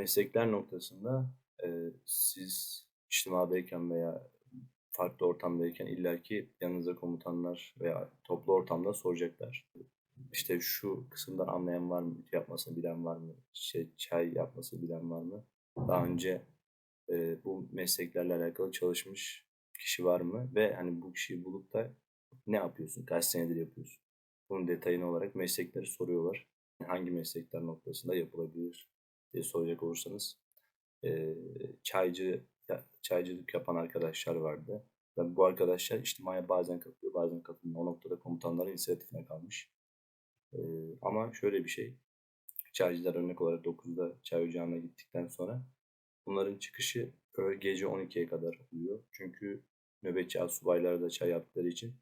meslekler noktasında, eee, siz içtimadayken veya farklı ortamdayken illaki yanınızda komutanlar veya toplu ortamda soracaklar. İşte, "Şu kısımdan anlayan var mı? Yapmasını bilen var mı? İşte, çay yapmasını bilen var mı? Daha önce, eee, bu mesleklerle alakalı çalışmış kişi var mı?" ve, hani, bu kişiyi bulup da "Ne yapıyorsun? Kaç senedir yapıyorsun?" Bunun detayını olarak meslekleri soruyorlar. Hangi meslekler noktasında yapılabilir diye soracak olursanız, eee, çaycı çaycılık yapan arkadaşlar vardı. Tabii bu arkadaşlar içtimaya bazen katılıyor, bazen katılmıyor. O noktada komutanların inisiyatifine kalmış. Eee, ama şöyle bir şey, çaycılar örnek olarak 9'da çay ocağına gittikten sonra bunların çıkışı gece 12'ye kadar oluyor. Çünkü nöbetçi astsubaylar da çay yaptıkları için,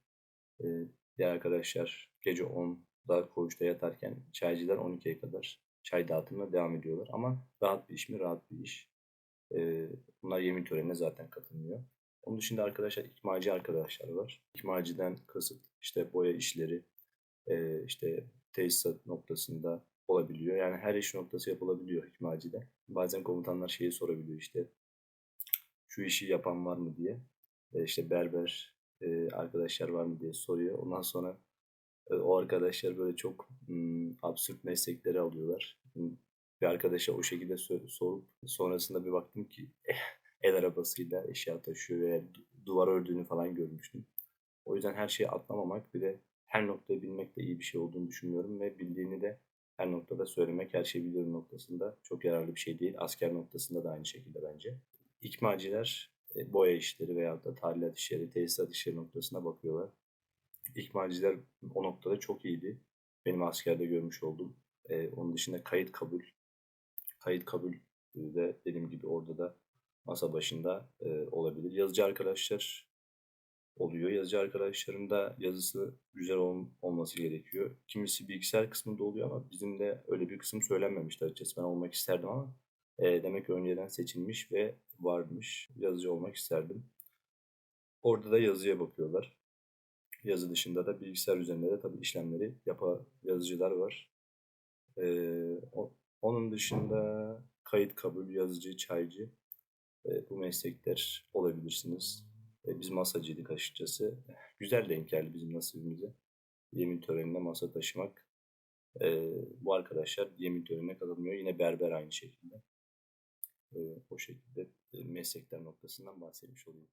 eee, diğer arkadaşlar gece 10'da koğuşta yatarken çaycılar 12'ye kadar çay dağıtımına devam ediyorlar. Ama rahat bir iş mi? Rahat bir iş. Eee, bunlar yemin törenine zaten katılmıyor. Onun dışında arkadaşlar ikmalci arkadaşlar var. İkmalciden kasıt, işte, boya işleri, eee, işte, tesisat noktasında olabiliyor. Yani her iş noktası yapılabiliyor ikmalcide. Bazen komutanlar şeyi sorabiliyor, işte, "Şu işi yapan var mı?" diye. Eee, işte, berber, eee, arkadaşlar var mı diye soruyor. Ondan sonra, o arkadaşlar böyle çok, ımm, absürt meslekleri alıyorlar. Imm, bir arkadaşa o şekilde sorup sonrasında bir baktım ki el arabasıyla eşya taşıyor ve du duvar ördüğünü falan görmüştüm. O yüzden her şeyi atlamamak, bir de her noktayı bilmek de iyi bir şey olduğunu düşünmüyorum ve bildiğini de her noktada söylemek, her şeyi biliyorum noktasında çok yararlı bir şey değil. Asker noktasında da aynı şekilde bence. İkmalciler, eee, boya işleri veyahut da tadilat işleri, tesisat işleri noktasına bakıyorlar. İkmalciler o noktada çok iyiydi. Benim askerde görmüş olduğum. Eee, onun dışında kayıt kabul. Kayıt kabul de dediğim gibi orada da masa başında, eee, olabilir. Yazıcı arkadaşlar oluyor. Yazıcı arkadaşların da yazısı güzel ol olması gerekiyor. Kimisi bilgisayar kısmında oluyor ama bizim de öyle bir kısım söylenmemişti açıkçası. Ben olmak isterdim ama, eee, demek ki önceden seçilmiş ve varmış. Yazıcı olmak isterdim. Orada da yazıya bakıyorlar. Yazı dışında da bilgisayar üzerinde de tabii işlemleri yapan yazıcılar var. Eee, o onun dışında kayıt kabul, yazıcı, çaycı, eee, bu meslekler olabilirsiniz. Eee, biz masacıydık açıkçası. Güzel denk geldi bizim nasibimize. Yemin törenine masa taşımak. Eee, bu arkadaşlar yemin törenine katılmıyor. Yine berber aynı şekilde. Eee, o şekilde, eee, meslekler noktasından bahsetmiş olayım.